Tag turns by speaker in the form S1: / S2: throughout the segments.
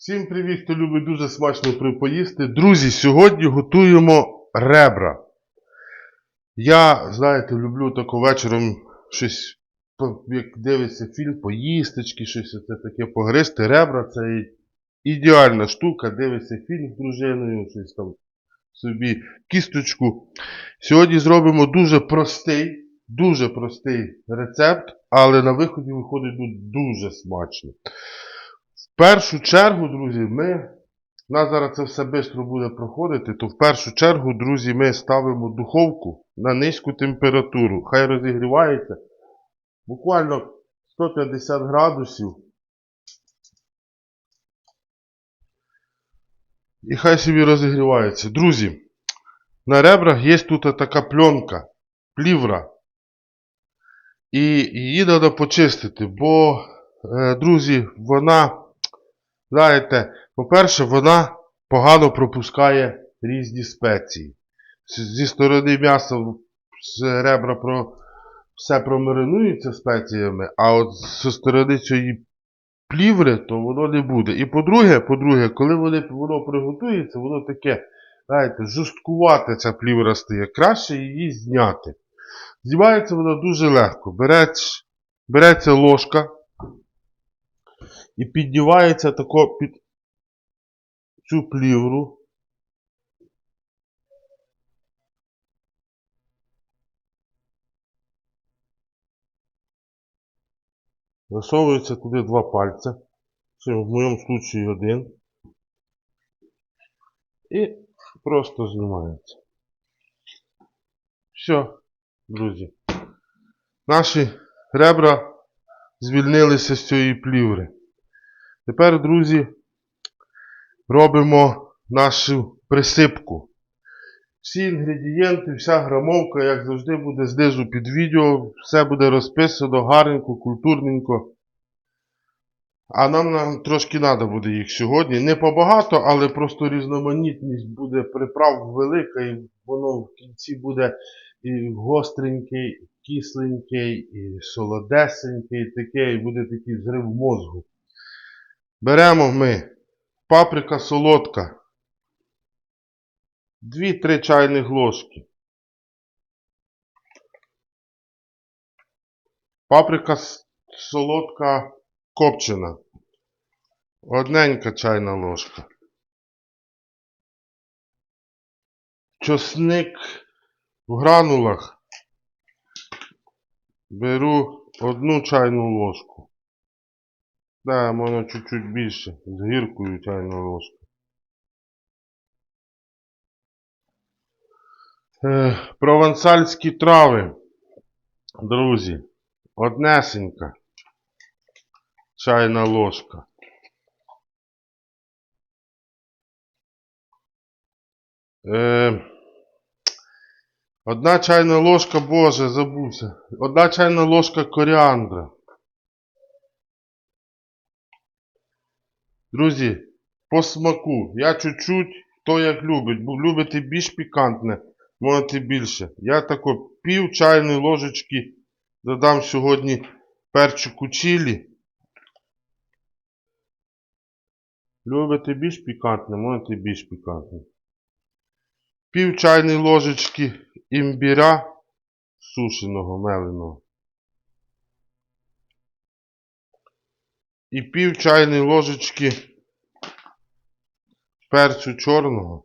S1: Всім привіт, хто любить дуже смачно при- поїсти. Друзі, сьогодні готуємо ребра. Я, знаєте, люблю тако вечором щось, як дивиться фільм, поїстечки, щось це таке погристи. Ребра це ідеальна штука. Дивиться фільм з дружиною, щось там собі кісточку. Сьогодні зробимо дуже простий, дуже простий рецепт, але на виході виходить ну, дуже смачно. Першу чергу, друзі, ми. У нас зараз це все швидко буде проходити, то в першу чергу, друзі, ми ставимо духовку на низьку температуру. Хай розігрівається. Буквально 150 градусів. І хай собі розігрівається. Друзі, на ребрах є тут така пленка, плівра. І її треба почистити, бо, е, друзі, вона. Знаєте, по-перше, вона погано пропускає різні спеції. Зі сторони м'яса з ребра про, все промаринується спеціями, а от зі сторони цієї пліври, то воно не буде. І по-друге, по-друге, коли вони, воно приготується, воно таке, знаєте, жорсткувате ця плівра стає. Краще її зняти. Знімається вона дуже легко. Береться, береться ложка і піддівається тако під цю плівру. Засовується туди два пальця. Це в моєму случаї один. І просто знімається. Все, друзі. Наші ребра звільнилися з цієї пліври. Тепер, друзі, робимо нашу присипку. Всі інгредієнти, вся грамовка, як завжди, буде знизу під відео. Все буде розписано гарненько, культурненько. А нам, нам трошки треба буде їх сьогодні. Не побагато, але просто різноманітність буде приправ велика, і воно в кінці буде і гостренький, кисленький, і солодесенький, таке, і буде такий зрив мозгу. Беремо ми паприка солодка. 2-3 чайних ложки. Паприка солодка копчена. Одненька чайна ложка. Чосник в гранулах. Беру одну чайну ложку. Да, можна чуть-чуть більше. З гіркою чайну ложку. Е, провансальські трави. Друзі. Однесенька. Чайна ложка. Е, одна чайна ложка, боже, забувся. Одна чайна ложка коріандра. Друзі, по смаку. Я чуть-чуть, хто як любить. Бо любите більш пікантне, можете більше. Я тако пів чайної ложечки додам сьогодні перчику чилі. Любите більш пікантне, можете більш пікантне. Пів чайної ложечки імбіря сушеного, меленого. І пів чайної ложечки перцю чорного.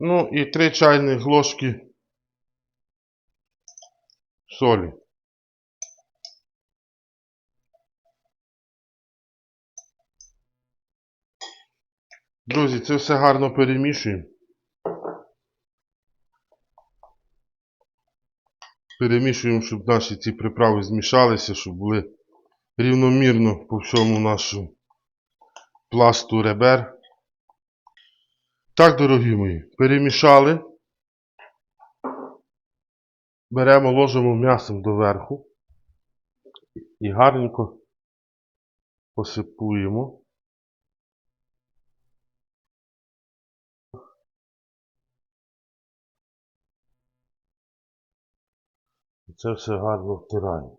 S1: Ну і 3 чайних ложки солі. Друзі, це все гарно перемішуємо. Перемішуємо, щоб наші ці приправи змішалися, щоб були рівномірно по всьому нашому пласту ребер. Так, дорогі мої, перемішали. Беремо, ложимо м'ясом доверху і гарненько посипуємо. це все гарно втирає.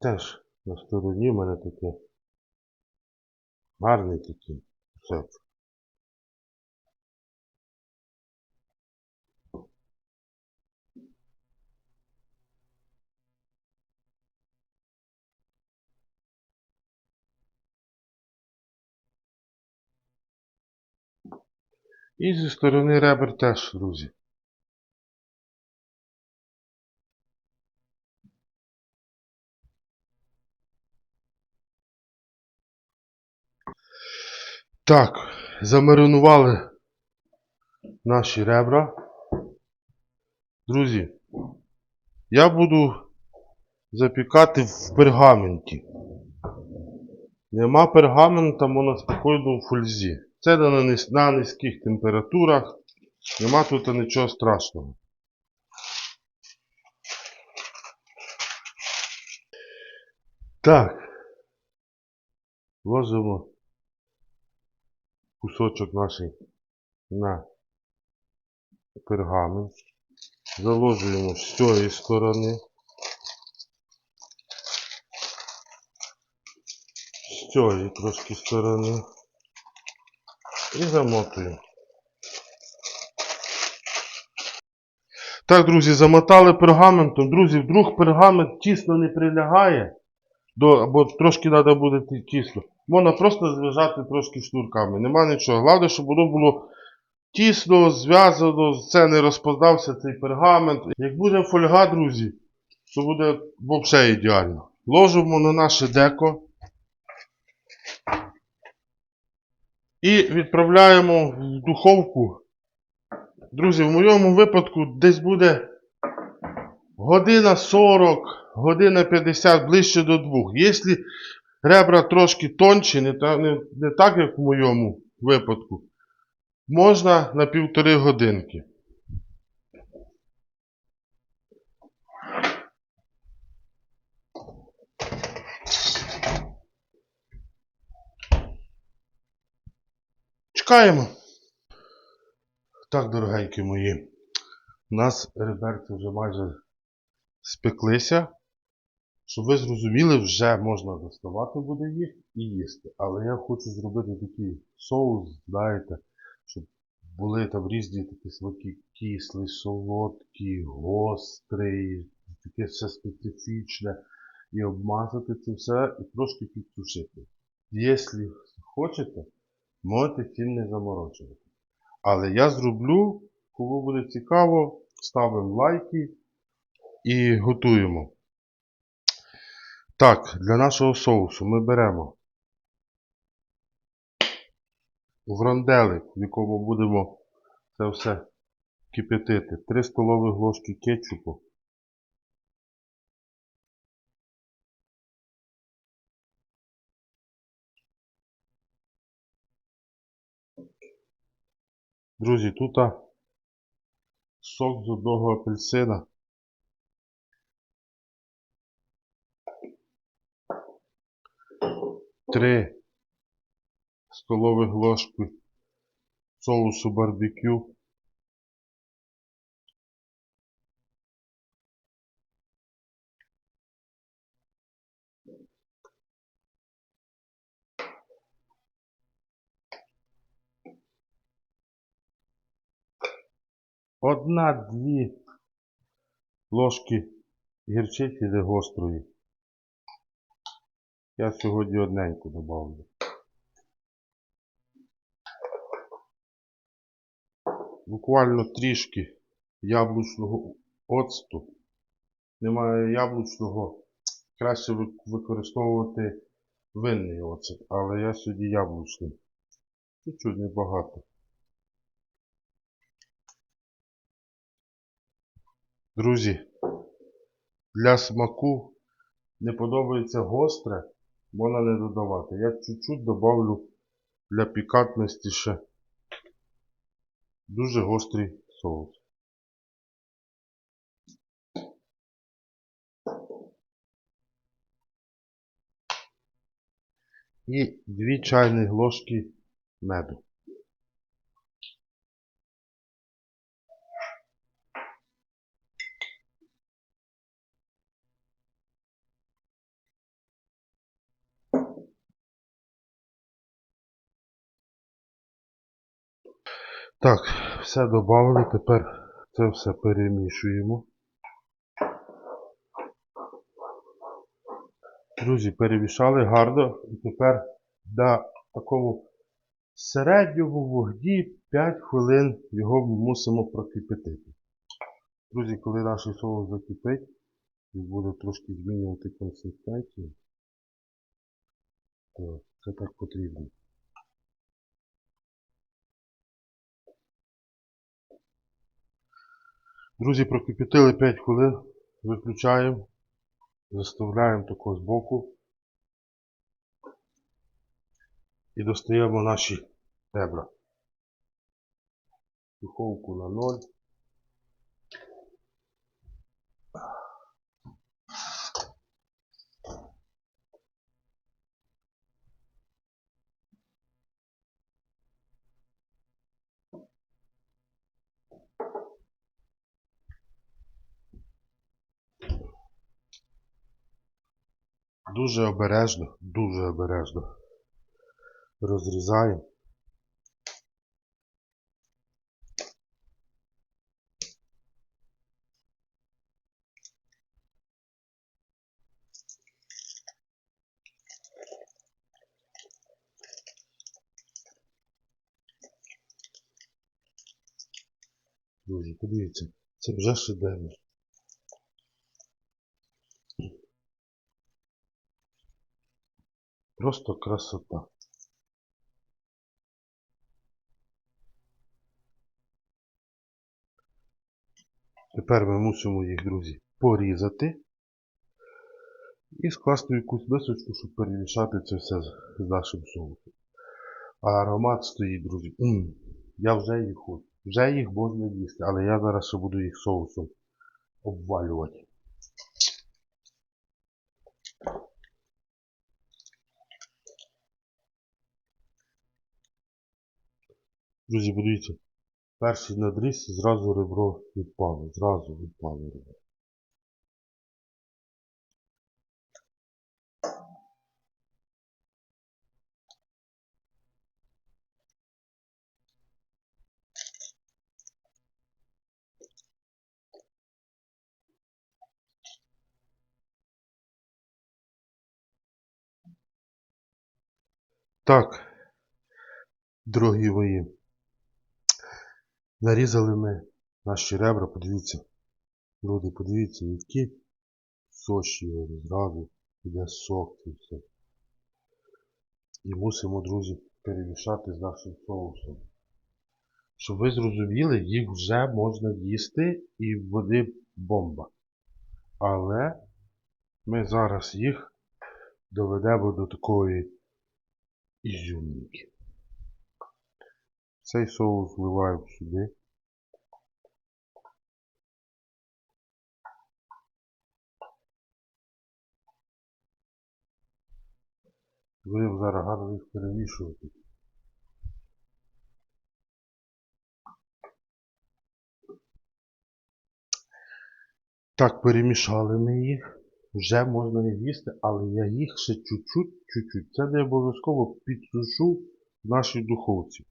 S1: Теж на стороні в мене таке гарний такий кусочок. І зі сторони ребер теж, друзі. Так, замаринували наші ребра. Друзі, я буду запікати в пергаменті. Нема пергамента, можна спокійно в фользі. Це на, низьких температурах. Нема тут нічого страшного. Так. Ложимо кусочок наший на пергамент. Заложуємо з цієї сторони. З цієї трошки сторони. І замотуємо. Так, друзі, замотали пергаментом. Друзі, вдруг пергамент тісно не прилягає, до, або трошки треба буде тісно. Можна просто зв'язати трошки шнурками. Нема нічого. Головне, щоб воно було тісно, зв'язано, це не розпознався цей пергамент. Як буде фольга, друзі, то буде взагалі ідеально. Ложимо на наше деко. І відправляємо в духовку. Друзі, в моєму випадку десь буде година 40, година 50, ближче до 2. Якщо ребра трошки тонші, не, не, не так, як в моєму випадку, можна на півтори годинки. Чекаємо. Так, дорогенькі мої. У нас реберці вже майже спеклися. Щоб ви зрозуміли, вже можна доставати буде їх і їсти. Але я хочу зробити такий соус, знаєте, щоб були там різні такі смаки кислий, солодкий, гострий, таке все специфічне. І обмазати це все і трошки підсушити. Якщо хочете, можете цим не заморочувати. Але я зроблю, кому буде цікаво, ставимо лайки і готуємо. Так, для нашого соусу ми беремо вронделик, в якому будемо це все кипятити. 3 столові ложки кетчупу. Друзі, тут сок з одного апельсина. Три столових ложки соусу барбекю. Одна-дві ложки гірчиці гострої. Я сьогодні одненьку добавлю. Буквально трішки яблучного оцту. Немає яблучного. Краще використовувати винний оцет, але я сьогодні яблучний. Чуть-чуть небагато. Друзі, для смаку не подобається гостре, можна не додавати. Я чуть-чуть добавлю для пікантності ще дуже гострий соус. І 2 чайні ложки меду. Так, все додали, тепер це все перемішуємо. Друзі, перемішали гарно і тепер на такому середньому вогні 5 хвилин його мусимо прокипятити. Друзі, коли наш соус закипить, він буде трошки змінювати консистенцію, то це так потрібно. Друзі, прокипятили 5 хвилин, виключаємо, заставляємо тако збоку і достаємо наші ребра. Духовку на 0. Дуже обережно, дуже обережно розрізаємо. Друзі, подивіться, це вже шедевр. Просто красота. Тепер ми мусимо їх, друзі, порізати і скласти в якусь мисочку, щоб перемішати це все з нашим соусом. А аромат стоїть, друзі. М, я вже їх хочу. Вже їх можна їсти, але я зараз ще буду їх соусом обвалювати. Друзі, подивіться, перший надріз зразу ребро відпало. Зразу відпало ребро. Так, дорогі мої, нарізали ми наші ребра, подивіться, люди, подивіться, які сочі зразу йде сок і все. І мусимо, друзі, перемішати з нашим соусом. Щоб ви зрозуміли, їх вже можна їсти і вони бомба. Але ми зараз їх доведемо до такої ізюмінки. Цей соус вливаємо сюди. Будемо зараз гарно їх перемішувати. Так, перемішали ми їх. Вже можна їх їсти, але я їх ще чуть-чуть, чуть-чуть. Це не обов'язково підсушу в нашій духовці.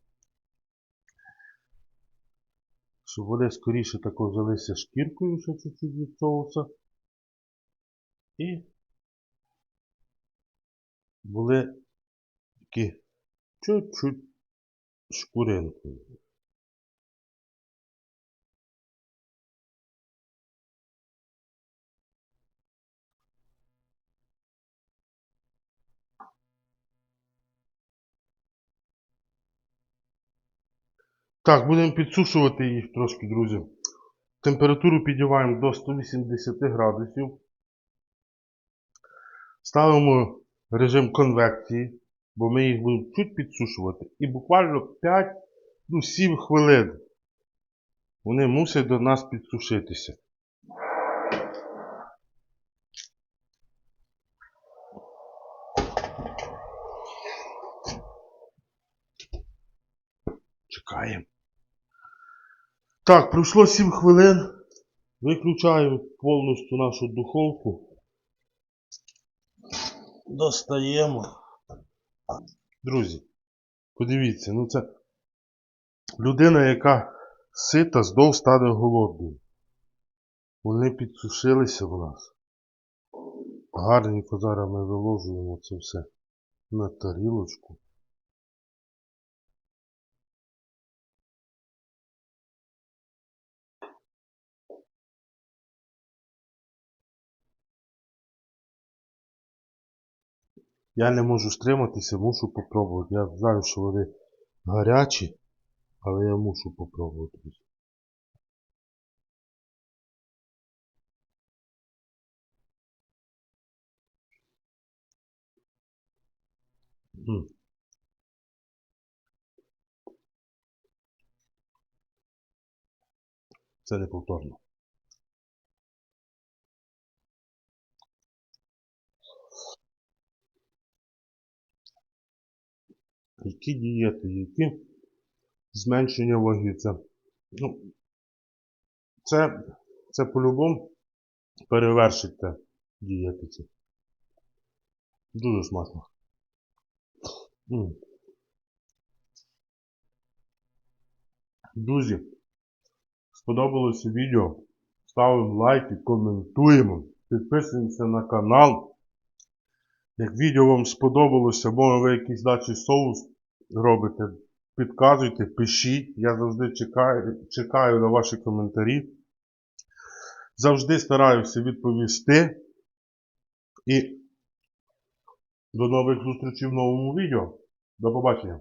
S1: Щоб вони скоріше тако взялися шкіркою ще чуть-чуть від соуса. І були такі чуть-чуть шкуринкою. Так, будемо підсушувати їх трошки, друзі. Температуру піднімаємо до 180 градусів. Ставимо режим конвекції, бо ми їх будемо чуть підсушувати. І буквально 5 ну, 7 хвилин вони мусять до нас підсушитися. Чекаємо. Так, пройшло 7 хвилин. Виключаємо повністю нашу духовку. Достаємо. Друзі, подивіться, ну це людина, яка сита, здов стане голодною. Вони підсушилися в нас. Гарненько зараз ми виложуємо це все на тарілочку. Я не можу стриматися, мушу попробувати. Я знаю, що вони гарячі, але я мушу попробувати. М. Це неповторно. Які дієти, які зменшення ваги. Це, ну, це, це по-любому перевершить те дієти. ці. Дуже смачно. М. Друзі, сподобалося відео. Ставимо лайки, коментуємо, підписуємося на канал. Як відео вам сподобалося, або ви якийсь дачий соус робите, підказуйте, пишіть. Я завжди чекаю, чекаю на ваші коментарі. Завжди стараюся відповісти. І до нових зустрічей в новому відео. До побачення.